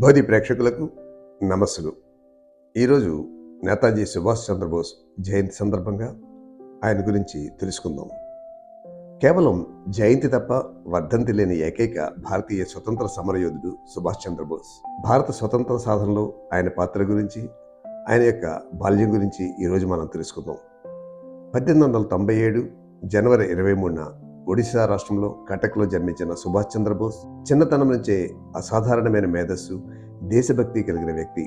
బోధి ప్రేక్షకులకు నమస్సులు. ఈరోజు నేతాజీ సుభాష్ చంద్రబోస్ జయంతి సందర్భంగా ఆయన గురించి తెలుసుకుందాం. కేవలం జయంతి తప్ప వర్ధంతి లేని ఏకైక భారతీయ స్వతంత్ర సమరయోధుడు సుభాష్ చంద్రబోస్. భారత స్వతంత్ర సాధనలో ఆయన పాత్ర గురించి ఆయన యొక్క బాల్యం గురించి ఈరోజు మనం తెలుసుకుందాం. పద్దెనిమిది వందల తొంభై ఏడు జనవరి ఇరవై మూడున ఒడిశా రాష్ట్రంలో కటక్లో జన్మించిన సుభాష్ చంద్రబోస్ చిన్నతనం నుంచే అసాధారణమైన మేధస్సు దేశభక్తి కలిగిన వ్యక్తి.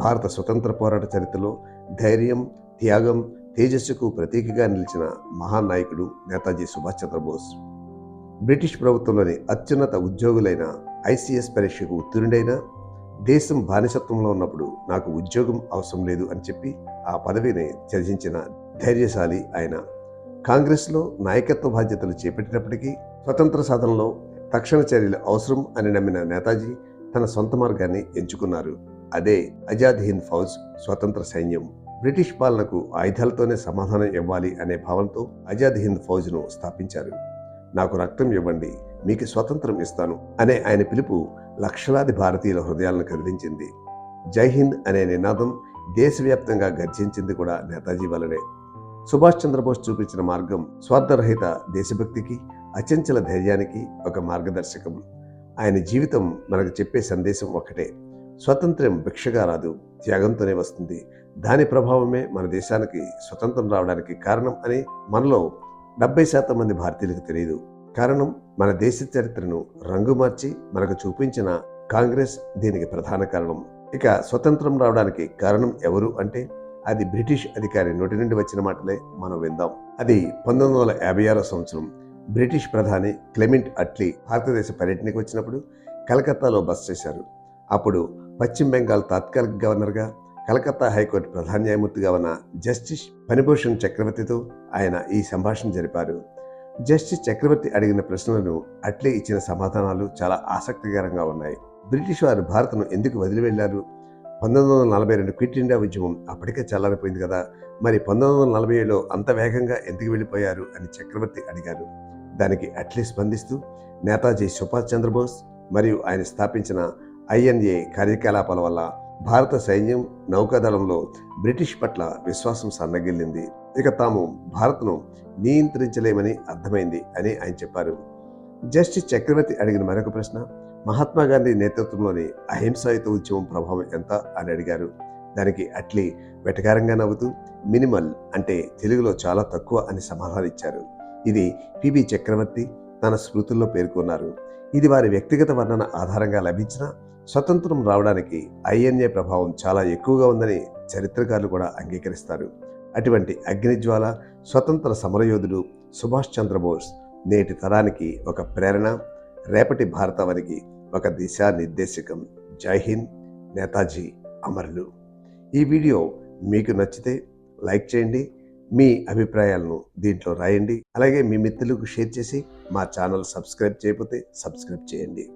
భారత స్వతంత్ర పోరాట చరిత్రలో ధైర్యం త్యాగం తేజస్సుకు ప్రతీకగా నిలిచిన మహానాయకుడు నేతాజీ సుభాష్ చంద్రబోస్. బ్రిటిష్ ప్రభుత్వంలోని అత్యున్నత ఉద్యోగులైన ఐసీఎస్ పరీక్షకు ఉత్తీర్ణుడైన దేశం బానిసత్వంలో ఉన్నప్పుడు నాకు ఉద్యోగం అవసరం లేదు అని చెప్పి ఆ పదవిని త్యజించిన ధైర్యశాలి ఆయన కాంగ్రెస్లో నాయకత్వ బాధ్యతలు చేపట్టినప్పటికీ స్వతంత్ర సాధనలో తక్షణ చర్యలు అవసరం అని నమ్మిన నేతాజీ తన సొంత మార్గాన్ని ఎంచుకున్నారు. అదే అజాద్ హింద్ ఫౌజ్ స్వతంత్ర సైన్యం. బ్రిటిష్ పాలనకు ఆయుధాలతోనే సమాధానం ఇవ్వాలి అనే భావంతో అజాద్ హింద్ ఫౌజ్ను స్థాపించారు. నాకు రక్తం ఇవ్వండి మీకు స్వతంత్రం ఇస్తాను అనే ఆయన పిలుపు లక్షలాది భారతీయుల హృదయాలను కదిలించింది. జై హింద్ అనే నినాదం దేశవ్యాప్తంగా గర్జించింది కూడా నేతాజీ వల్లనే. సుభాష్ చంద్రబోస్ చూపించిన మార్గం స్వార్థరహిత దేశభక్తికి అచంచల ధైర్యానికి ఒక మార్గదర్శకం. ఆయన జీవితం మనకు చెప్పే సందేశం ఒకటే స్వతంత్రం భిక్షగా రాదు త్యాగంతోనే వస్తుంది. దాని ప్రభావమే మన దేశానికి స్వతంత్రం రావడానికి కారణం అని మనలో డెబ్బై శాతం మంది భారతీయులకు తెలియదు కారణం మన దేశ చరిత్రను రంగు మార్చి మనకు చూపించిన కాంగ్రెస్ దీనికి ప్రధాన కారణం. ఇక స్వతంత్రం రావడానికి కారణం ఎవరు అంటే అది బ్రిటిష్ అధికారి నోటి నుండి వచ్చిన మాటలే మనం విందాం. అది పంతొమ్మిది వందల యాభై ఆరో సంవత్సరం. బ్రిటిష్ ప్రధాని క్లెమెంట్ అట్లీ భారతదేశ పర్యటనకు వచ్చినప్పుడు కలకత్తాలో బస చేశారు. అప్పుడు పశ్చిమ బెంగాల్ తాత్కాలిక గవర్నర్గా కలకత్తా హైకోర్టు ప్రధాన న్యాయమూర్తిగా ఉన్న జస్టిస్ ఫణిభూషణ్ చక్రవర్తితో ఆయన ఈ సంభాషణ జరిపారు. జస్టిస్ చక్రవర్తి అడిగిన ప్రశ్నలను అట్లే ఇచ్చిన సమాధానాలు చాలా ఆసక్తికరంగా ఉన్నాయి. బ్రిటిష్ వారు భారత్ను ఎందుకు వదిలి వెళ్ళారు పంతొమ్మిది వందల నలభై రెండు క్విట్ ఇండియా ఉద్యమం అప్పటికే చల్లారిపోయింది కదా. మరి పంతొమ్మిది వందల నలభై ఏడులో అంత వేగంగా ఎందుకు వెళ్ళిపోయారు అని చక్రవర్తి అడిగారు. దానికి అట్లీ స్పందిస్తూ నేతాజీ సుభాష్ చంద్రబోస్ మరియు ఆయన స్థాపించిన ఐఎన్ఏ కార్యకలాపాల వల్ల భారత సైన్యం నౌకాదళంలో బ్రిటిష్ పట్ల విశ్వాసం సన్నగిల్లింది. ఇక తాము భారత్ను నియంత్రించలేమని అర్థమైంది అని ఆయన చెప్పారు. జస్టిస్ చక్రవర్తి అడిగిన మరొక ప్రశ్న మహాత్మా గాంధీ నేతృత్వంలోని అహింసాయుత ఉద్యమం ప్రభావం ఎంత అని అడిగారు. దానికి అట్లీ వెటకారంగా నవ్వుతూ మినిమల్ అంటే తెలుగులో చాలా తక్కువ అని సమాధానం ఇచ్చారు. ఇది పిబి చక్రవర్తి తన స్మృతుల్లో పేర్కొన్నారు. ఇది వారి వ్యక్తిగత వర్ణన ఆధారంగా లభించిన స్వతంత్రం రావడానికి ఐఎన్ఏ ప్రభావం చాలా ఎక్కువగా ఉందని చరిత్రకారులు కూడా అంగీకరిస్తారు. అటువంటి అగ్నిజ్వాల స్వతంత్ర సమరయోధుడు సుభాష్ చంద్రబోస్ నేటి తరానికి ఒక ప్రేరణ రేపటి భారతావనికి ఒక దిశానిర్దేశకం. జై హింద్ నేతాజీ అమరులు. ఈ వీడియో మీకు నచ్చితే లైక్ చేయండి మీ అభిప్రాయాలను దీంట్లో రాయండి అలాగే మీ మిత్రులకు షేర్ చేసి మా ఛానల్ సబ్స్క్రైబ్ చేయకపోతే సబ్స్క్రైబ్ చేయండి.